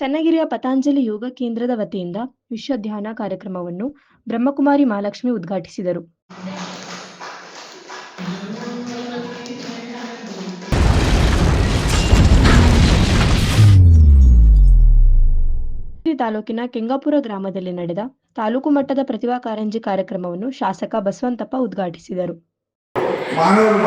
ಚನ್ನಗಿರಿಯ ಪತಾಂಜಲಿ ಯೋಗ ಕೇಂದ್ರದ ವತಿಯಿಂದ ವಿಶ್ವ ಧ್ಯಾನ ಕಾರ್ಯಕ್ರಮವನ್ನು ಬ್ರಹ್ಮಕುಮಾರಿ ಮಹಾಲಕ್ಷ್ಮಿ ಉದ್ಘಾಟಿಸಿದರು. ತಾಲೂಕಿನ ಕೆಂಗಾಪುರ ಗ್ರಾಮದಲ್ಲಿ ನಡೆದ ತಾಲೂಕು ಮಟ್ಟದ ಪ್ರತಿಭಾ ಕಾರಂಜಿ ಕಾರ್ಯಕ್ರಮವನ್ನು ಶಾಸಕ ಬಸವಂತಪ್ಪ ಉದ್ಘಾಟಿಸಿದರು. ಮಾನವರು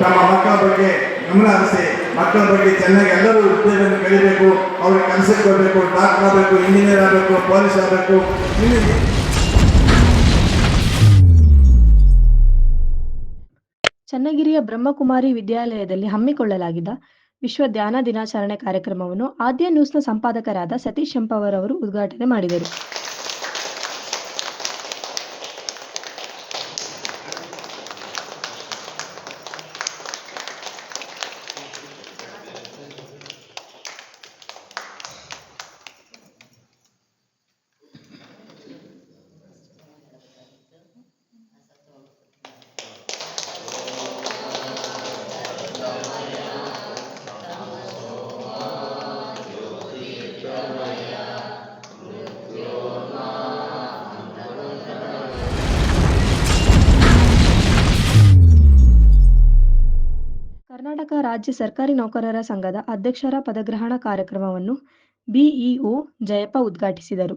ತಮ್ಮ ಮಕ್ಕಳ ಬಗ್ಗೆ ಗಮನ ಹರಿಸಿ ಮಕ್ಕಳ ಬಗ್ಗೆ ಚೆನ್ನಾಗಿ ಎಲ್ಲರೂ ಉದ್ಯೋಗವನ್ನು ಕಲಿಬೇಕು, ಅವ್ರಿಗೆ ಕೆಲಸಕ್ಕೆ ಬರಬೇಕು ಡಾಕ್ಟರ್ ಆಗಬೇಕು, ಇಂಜಿನಿಯರ್ ಆಗಬೇಕು, ಪೊಲೀಸ್ ಆಗಬೇಕು. ಚನ್ನಗಿರಿಯ ಬ್ರಹ್ಮಕುಮಾರಿ ವಿದ್ಯಾಲಯದಲ್ಲಿ ಹಮ್ಮಿಕೊಳ್ಳಲಾಗಿದ್ದ ವಿಶ್ವ ಧ್ಯಾನ ದಿನಾಚರಣೆ ಕಾರ್ಯಕ್ರಮವನ್ನು ಆದ್ಯ ನ್ಯೂಸ್ನ ಸಂಪಾದಕರಾದ ಸತೀಶ್ ಶಂಪವರ್ ಅವರು ಉದ್ಘಾಟನೆ ಮಾಡಿದರು. ಕರ್ನಾಟಕ ರಾಜ್ಯ ಸರ್ಕಾರಿ ನೌಕರರ ಸಂಘದ ಅಧ್ಯಕ್ಷರ ಪದಗ್ರಹಣ ಕಾರ್ಯಕ್ರಮವನ್ನು ಬಿಇಒ ಜಯಪ್ಪ ಉದ್ಘಾಟಿಸಿದರು.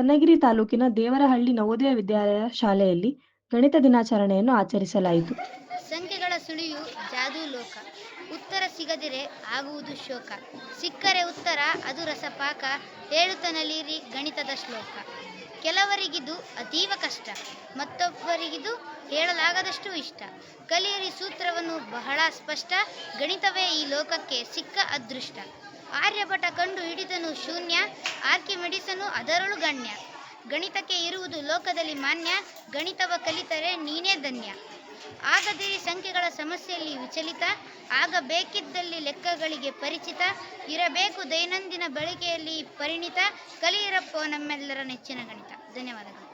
ಚನ್ನಗಿರಿ ತಾಲೂಕಿನ ದೇವರಹಳ್ಳಿ ನವೋದಯ ವಿದ್ಯಾಲಯ ಶಾಲೆಯಲ್ಲಿ ಗಣಿತ ದಿನಾಚರಣೆಯನ್ನು ಆಚರಿಸಲಾಯಿತು. ಸಂಖ್ಯೆಗಳ ಸುಳಿಯು ಜಾದು ಲೋಕ. ಉತ್ತರ ಸಿಗದಿರೆ ಆಗುವುದು ಶೋಕ. ಸಿಕ್ಕರೆ ಉತ್ತರ, ಅದು ರಸಪಾಕ. ಹೇಳುತ್ತನಲಿರಿ ಗಣಿತದ ಶ್ಲೋಕ. ಕೆಲವರಿಗಿದು ಅತೀವ ಕಷ್ಟ, ಮತ್ತೊಬ್ಬರಿಗಿದು ಹೇಳಲಾಗದಷ್ಟು ಇಷ್ಟ. ಕಲಿಯರಿ ಸೂತ್ರವನ್ನು ಬಹಳ ಸ್ಪಷ್ಟ, ಗಣಿತವೇ ಈ ಲೋಕಕ್ಕೆ ಸಿಕ್ಕ ಅದೃಷ್ಟ. ಆರ್ಯಭಟ ಕಂಡು ಹಿಡಿದನು ಶೂನ್ಯ ಆರ್ಕಿಮೆಡಿಸನು ಅದರಳು ಗಣ್ಯ. ಗಣಿತಕ್ಕೆ ಇರುವುದು ಲೋಕದಲ್ಲಿ ಮಾನ್ಯ, ಗಣಿತವ ಕಲಿತರೆ ನೀನೇ ಧನ್ಯ. ಆಗದಿರಿ ಸಂಖ್ಯೆಗಳ ಸಮಸ್ಯೆಯಲ್ಲಿ ವಿಚಲಿತ, ಆಗಬೇಕಿದ್ದಲ್ಲಿ ಲೆಕ್ಕಗಳಿಗೆ ಪರಿಚಿತ, ಇರಬೇಕು ದೈನಂದಿನ ಬಳಕೆಯಲ್ಲಿ ಪರಿಣಿತ, ಕಲಿಯಿರಪ್ಪೋ ನಮ್ಮೆಲ್ಲರ ನೆಚ್ಚಿನ ಗಣಿತ. ಧನ್ಯವಾದಗಳು.